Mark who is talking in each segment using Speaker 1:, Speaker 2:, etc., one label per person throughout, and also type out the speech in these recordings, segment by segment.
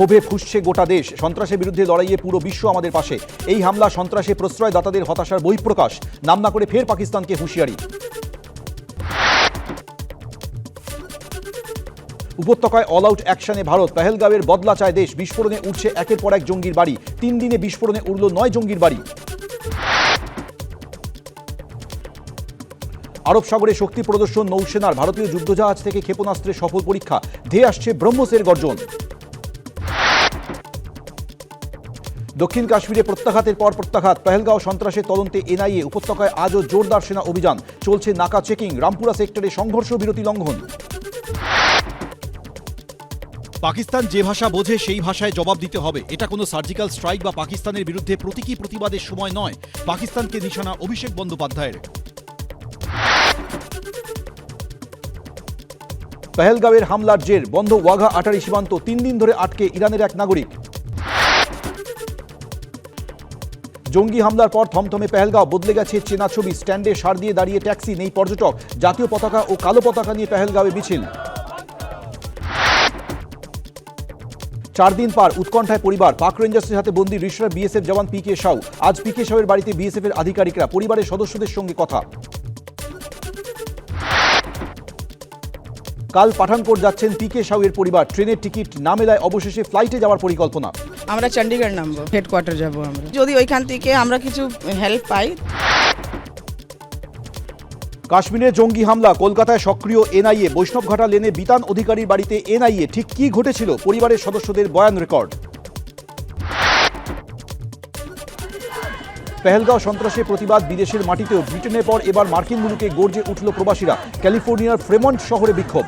Speaker 1: ক্ষোভে ফুসছে গোটা দেশ। সন্ত্রাসের বিরুদ্ধে লড়াইয়ে পুরো বিশ্ব আমাদের পাশে। এই হামলা সন্ত্রাসে প্রশ্রয়দাতাদের হতাশার বহিঃপ্রকাশ। নাম না করে ফের পাকিস্তানকে হুঁশিয়ারি। উপত্যকায় অল আউট অ্যাকশনে ভারত। পেহেলগাঁওয়ের বদলা চায় দেশ বিস্ফোরণে উঠছে একের পর এক জঙ্গির বাড়ি। তিন দিনে বিস্ফোরণে উড়ল নয় জঙ্গির বাড়ি। আরব সাগরে শক্তি প্রদর্শন নৌসেনার ভারতীয় যুদ্ধজাহাজ থেকে ক্ষেপণাস্ত্রের সফল পরীক্ষা। ধেয়ে আসছে ব্রহ্মসের গর্জন। দক্ষিণ কাশ্মীরে প্রত্যাঘাতের পর প্রত্যাঘাত। পেহেলগাঁও সন্ত্রাসের তদন্তে এনআইএ উপত্যকায় আজও জোরদার সেনা অভিযান। চলছে নাকা চেকিং রামপুরা সেক্টরে সংঘর্ষ বিরতি লঙ্ঘন।
Speaker 2: পাকিস্তান যে ভাষা বোঝে সেই ভাষায় জবাব দিতে হবে। এটা কোনো সার্জিক্যাল স্ট্রাইক বা পাকিস্তানের বিরুদ্ধে প্রতীকী প্রতিবাদের সময় নয়। পাকিস্তানকে নিশানা অভিষেক বন্দ্যোপাধ্যায়ের।
Speaker 1: পেহেলগাঁওয়ের হামলার জের বন্ধ ওয়াঘা আটারি সীমান্ত। তিন দিন ধরে আটকে ইরানের এক নাগরিক। জঙ্গি হামলার পর থমথমে পেহেলগাঁও বদলে গেছে চেনা ছবি। স্ট্যান্ডে সার দিয়ে দাঁড়িয়ে ট্যাক্সি নেই পর্যটক। জাতীয় পতাকা ও কালো পতাকা নিয়ে পেহেলগাঁওয়ে মিছিল। চার দিন পার উৎকণ্ঠায় পরিবার পাক রেঞ্জার্সের হাতে বন্দি Rishra BSF jawan P K Shaw. আজ পি কে সাউয়ের বাড়িতে বিএসএফ এর আধিকারিকরা, পরিবারের সদস্যদের সঙ্গে কথা। কাল পাঠানকোট যাচ্ছেন পি কে সাউয়ের পরিবার। ট্রেনের টিকিট না মেলায় অবশেষে ফ্লাইটে যাওয়ার পরিকল্পনা।
Speaker 3: আমরা চণ্ডীগড় নামবো হেডকোয়ার্টার যাব আমরা। যদি ওইখান থেকে আমরা কিছু হেল্প পাই।
Speaker 1: কাশ্মীরে জঙ্গি হামলা কলকাতায় সক্রিয় এনআইএ। বৈষ্ণবঘাটা লেনে বিতান অধিকারীর বাড়িতে এনআইএ। ঠিক কি ঘটেছিল? পরিবারের সদস্যদের বয়ান রেকর্ড। পেহেলগাঁও সন্ত্রাসের প্রতিবাদ বিদেশের মাটিতেও ব্রিটেনের পর এবার মার্কিন মুলুকে গর্জে উঠল প্রবাসীরা। ক্যালিফোর্নিয়ার ফ্রেমন্ট শহরে বিক্ষোভ।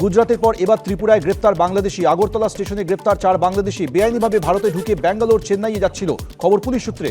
Speaker 1: গুজরাতের পর এবার ত্রিপুরায় গ্রেপ্তার বাংলাদেশি। আগরতলা স্টেশনে গ্রেপ্তার চার বাংলাদেশি। বেআইনিভাবে ভারতে ঢুকে ব্যাঙ্গালোর চেন্নাইয়ে যাচ্ছিল। খবর পুলিশ সূত্রে।